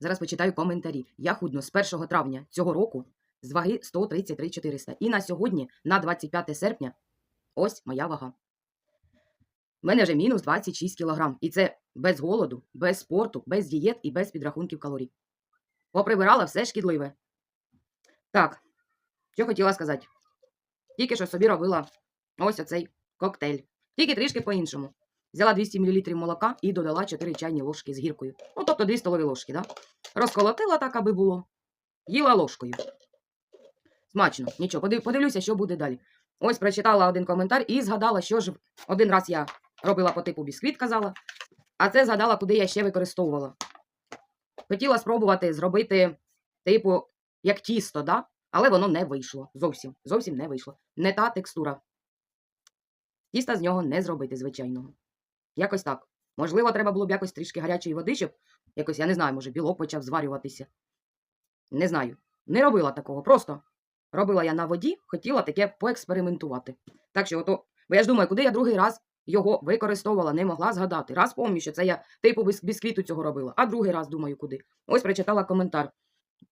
Зараз почитаю коментарі. Я худну з 1 травня цього року з ваги 133 400. І на сьогодні, на 25 серпня, ось моя вага. У мене вже мінус 26 кілограм. І це без голоду, без спорту, без дієт і без підрахунків калорій. Поприбирала все шкідливе. Так, що хотіла сказати. Тільки що собі робила ось оцей коктейль. Тільки трішки по-іншому. Взяла 200 мл молока і додала 4 чайні ложки з гіркою. Ну, тобто 2 столові ложки, да? Розколотила так, аби було. Їла ложкою. Смачно. Нічого, подивлюся, що буде далі. Ось прочитала один коментар і згадала, що ж один раз я робила по типу бісквіт, казала, а це згадала, куди я ще використовувала. Хотіла спробувати зробити, типу, як тісто, да? але воно не вийшло. Зовсім. Зовсім не вийшло. Не та текстура. Тіста з нього не зробити, звичайного. Якось так. Можливо, треба було б якось трішки гарячої води, щоб якось, я не знаю, може, білок почав зварюватися. Не знаю. Не робила такого. Просто робила я на воді, хотіла таке поекспериментувати. Так що, ото, бо я ж думаю, куди я другий раз його використовувала, не могла згадати. Раз пам'ятаю, що це я типу бісквіту цього робила, а другий раз думаю, куди. Ось прочитала коментар.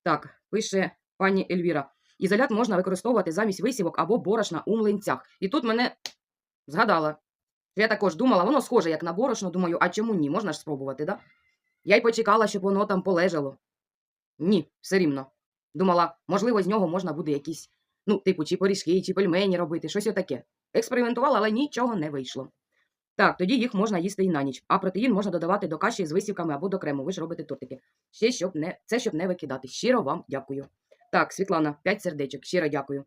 Так, пише пані Ельвіра. Ізолят можна використовувати замість висівок або борошна у млинцях. І тут мене згадала. Я також думала, воно схоже як на борошно, думаю, а чому ні? Можна ж спробувати, да? Я й почекала, щоб воно там полежало. Ні, все рівно. Думала, можливо, з нього можна буде якісь, ну, типу, чи пиріжки, чи пельмені робити, щось отаке. Експериментувала, але нічого не вийшло. Так, тоді їх можна їсти і на ніч, а протеїн можна додавати до каші з висівками або до крему. Ви ж робите тортики. Ще щоб не це щоб не викидати. Щиро вам дякую. Так, Світлана, 5 сердечок. Щиро дякую.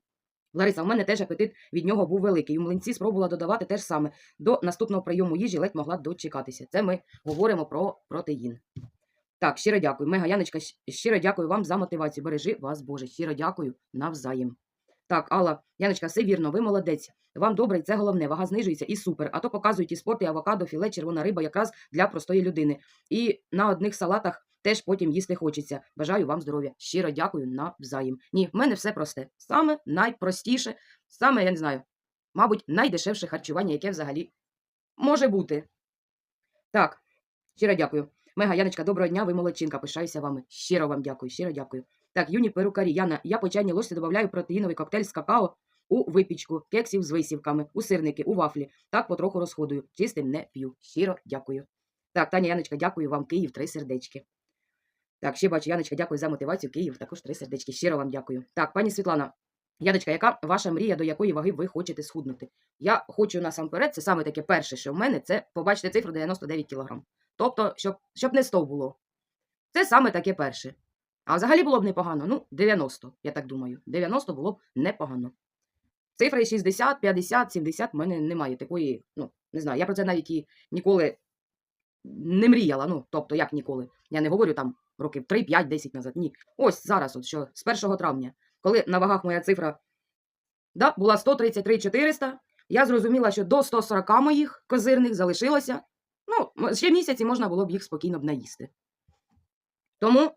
Лариса, у мене теж апетит від нього був великий. У млинці спробувала додавати те ж саме. До наступного прийому їжі ледь могла дочекатися. Це ми говоримо про протеїн. Так, щиро дякую. Мега Яночка, щиро дякую вам за мотивацію. Бережи вас, Боже. Щиро дякую навзаєм. Так, Алла, Яночка, все вірно, ви молодець. Вам добре, це головне. Вага знижується і супер. А то показують і спорт, і авокадо, філе, червона риба якраз для простої людини. І на одних салатах теж потім їсти хочеться. Бажаю вам здоров'я. Щиро дякую навзаєм. Ні, в мене все просте. Саме найпростіше, саме, я не знаю, мабуть, найдешевше харчування, яке взагалі може бути. Так, щиро дякую. Мега Яночка, доброго дня, ви молодчинка, пишаюся вами. Щиро вам дякую, щиро дякую. Так, юні перукарі, Яна, я по чайній ложці додаю протеїновий коктейль з какао у випічку, кексів з висівками, у сирники, у вафлі. Так потроху розходую. Чистим не п'ю. Щиро дякую. Так, Таня Яночка, дякую вам, Київ, три сердечки. Так, ще бачу, Яночка, дякую за мотивацію. Київ, також три сердечки. Щиро вам дякую. Так, пані Світлана, Яночка, яка ваша мрія, до якої ваги ви хочете схуднути? Я хочу насамперед, це саме таке перше, що в мене, це побачити цифру 99 кг. Тобто, щоб, щоб не 100 було. Це саме таке перше. А взагалі було б непогано. Ну, 90, я так думаю. 90 було б непогано. Цифри 60, 50, 70 в мене немає такої, ну, не знаю, я про це навіть і ніколи не мріяла. Ну, тобто, як ніколи. Я не говорю там років 3, 5, 10 назад. Ні. Ось зараз, от що з 1 травня, коли на вагах моя цифра да, була 133 400, я зрозуміла, що до 140 моїх козирних залишилося. Ну, ще місяці можна було б їх спокійно б наїсти. Тому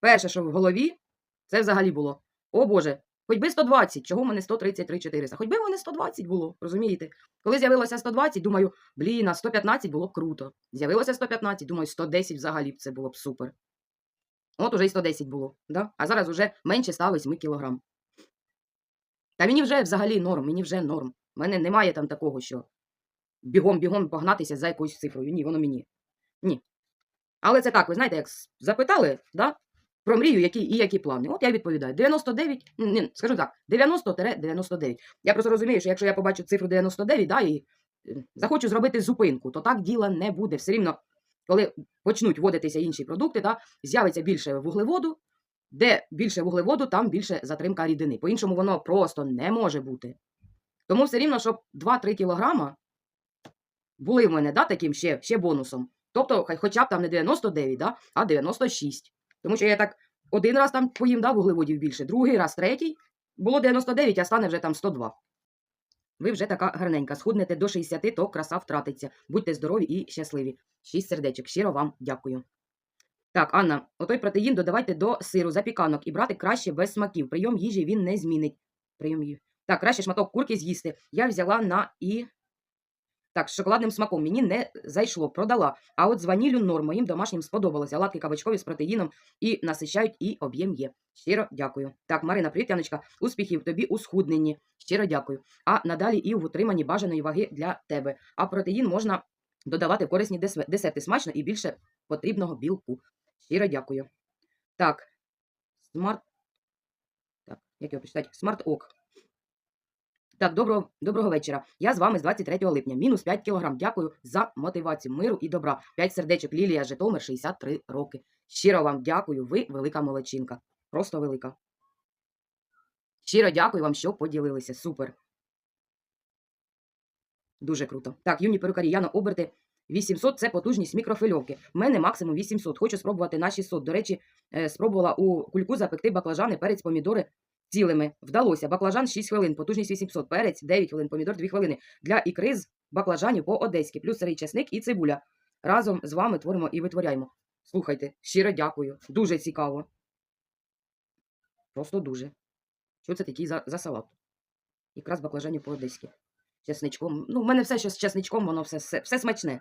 перше, що в голові, це взагалі було: о Боже, хоч би 120, чого в мене 133 400? Хоч би в мене 120 було, розумієте? Коли з'явилося 120, думаю, блін, а 115 було б круто. З'явилося 115, думаю, 110 взагалі б це було б супер. От уже й 110 було, да? а зараз уже менше 108 кілограм. Та мені вже взагалі норм, мені вже норм. У мене немає там такого, що бігом-бігом погнатися за якоюсь цифрою. Ні, воно мені. Ні. Але це так, ви знаєте, як запитали, да? Про мрію, які і які плани. От я відповідаю. 99, ні, скажу так, 90-99. Я просто розумію, що якщо я побачу цифру 99, да, і е, захочу зробити зупинку, то так діла не буде. Все рівно, коли почнуть вводитися інші продукти, да, з'явиться більше вуглеводу, де більше вуглеводу, там більше затримка рідини. По-іншому воно просто не може бути. Тому все рівно, щоб 2-3 кілограма були в мене да, таким ще, ще бонусом. Тобто, хоча б там не 99, да, а 96. Тому що я так один раз там поїм да, вуглеводів більше, другий раз, третій. Було 99, а стане вже там 102. Ви вже така гарненька. Схуднете до 60, то краса втратиться. Будьте здорові і щасливі. Шість сердечок. Щиро вам дякую. Так, Анна, отой протеїн додавайте до сиру, запіканок і брати краще без смаків. Прийом їжі він не змінить. Прийом їжі. Так, краще шматок курки з'їсти. Я взяла на і. Так, з шоколадним смаком мені не зайшло, продала. А от з ваніллю норм моїм домашнім сподобалося. Латки кабачкові з протеїном і насичають, і об'єм є. Щиро дякую. Так, Марина, привіт, Яночка. Успіхів тобі у схудненні. Щиро дякую. А надалі і в утриманні бажаної ваги для тебе. А протеїн можна додавати в корисні десерти смачно і більше потрібного білку. Щиро дякую. Так, смарт. Так, як його почитати? Смарт-ок. Так, доброго, доброго вечора. Я з вами з 23 липня. Мінус 5 кілограм. Дякую за мотивацію, миру і добра. 5 сердечок Лілія Житомир, 63 роки. Щиро вам дякую. Ви велика молодчинка. Просто велика. Щиро дякую вам, що поділилися. Супер. Дуже круто. Так, юні перукарі, Яна оберти. 800 – це потужність мікрофильовки. В мене максимум 800. Хочу спробувати на 600. До речі, е, спробувала у кульку запекти баклажани, перець, помідори цілими. Вдалося. Баклажан 6 хвилин, потужність 800, перець 9 хвилин, помідор 2 хвилини. Для ікри з баклажанів по-одеськи, плюс сирий чесник і цибуля. Разом з вами творимо і витворяємо. Слухайте, щиро дякую. Дуже цікаво. Просто дуже. Що це такий за, за салат? Ікра з баклажанів по-одеськи. Чесничком. Ну, в мене все, що з чесничком, воно все, все, все смачне.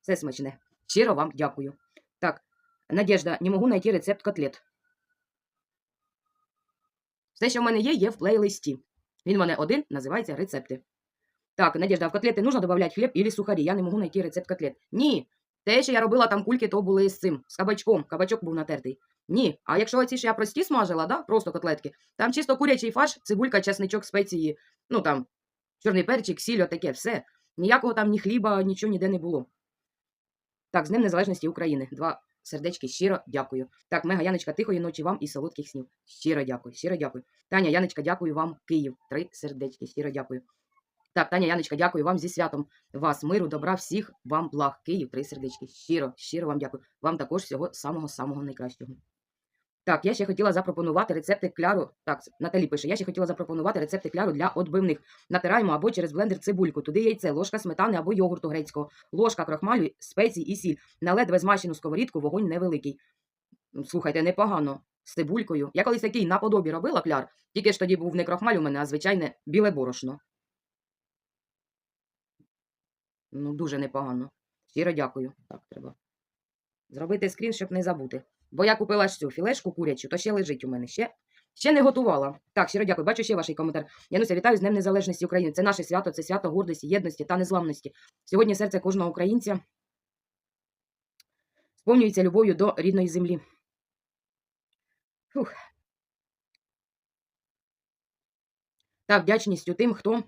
Все смачне. Щиро вам дякую. Так, Надежда, не можу знайти рецепт котлет. Все, що в мене є, є в плейлисті. Він в мене один, називається рецепти. Так, Надежда, а в котлети нужно додавати хліб или сухарі? Я не можу знайти рецепт котлет. Ні. Те, що я робила там кульки, то були з цим, з кабачком. Кабачок був натертий. Ні. А якщо оці, що я прості смажила, да, просто котлетки, там чисто курячий фарш, цибулька, чесничок, спеції, ну там, чорний перчик, сіль, отаке, все. Ніякого там ні хліба, нічого ніде не було. Так, з Днем Незалежності України. Сердечки, щиро дякую. Так, Мега Яночка, тихої ночі вам і солодких снів. Щиро дякую, щиро дякую. Таня Яночка, дякую вам, Київ. Три сердечки, щиро дякую. Так, Таня Яночка, дякую вам зі святом вас, миру, добра, всіх вам благ. Київ, три сердечки. Щиро, щиро вам дякую. Вам також всього самого-самого найкращого. Так, я ще хотіла запропонувати рецепти кляру. Так, Наталі пише, я ще хотіла запропонувати рецепти кляру для отбивних. Натираємо або через блендер цибульку, туди яйце, ложка сметани або йогурту грецького, ложка крохмалю, спецій і сіль. На ледве змащену сковорідку вогонь невеликий. Слухайте, непогано. З цибулькою. Я колись такий наподобі робила кляр, тільки ж тоді був не крохмаль у мене, а звичайне біле борошно. Ну, дуже непогано. Щиро дякую. Так, треба. Зробити скрін, щоб не забути. Бо я купила ж цю філешку курячу, то ще лежить у мене. Ще, ще не готувала. Так, щиро дякую. Бачу ще ваш коментар. Януся, вітаю з Днем Незалежності України. Це наше свято, це свято гордості, єдності та незламності. Сьогодні серце кожного українця сповнюється любов'ю до рідної землі. Фух. Та вдячністю тим, хто,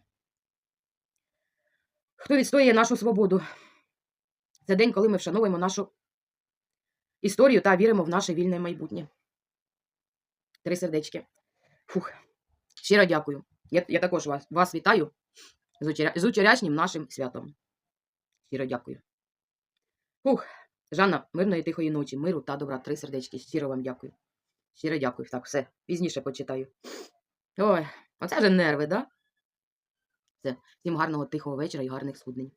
хто відстоює нашу свободу. Це день, коли ми вшановуємо нашу історію та віримо в наше вільне майбутнє. Три сердечки. Фух. Щиро дякую. Я, я також вас, вас вітаю з, учоря, з учорашнім нашим святом. Щиро дякую. Фух. Жанна, мирної тихої ночі, миру та добра. Три сердечки. Щиро вам дякую. Щиро дякую. Так, все. Пізніше почитаю. Ой, оце вже нерви, да? Все. Всім гарного тихого вечора і гарних схуднень.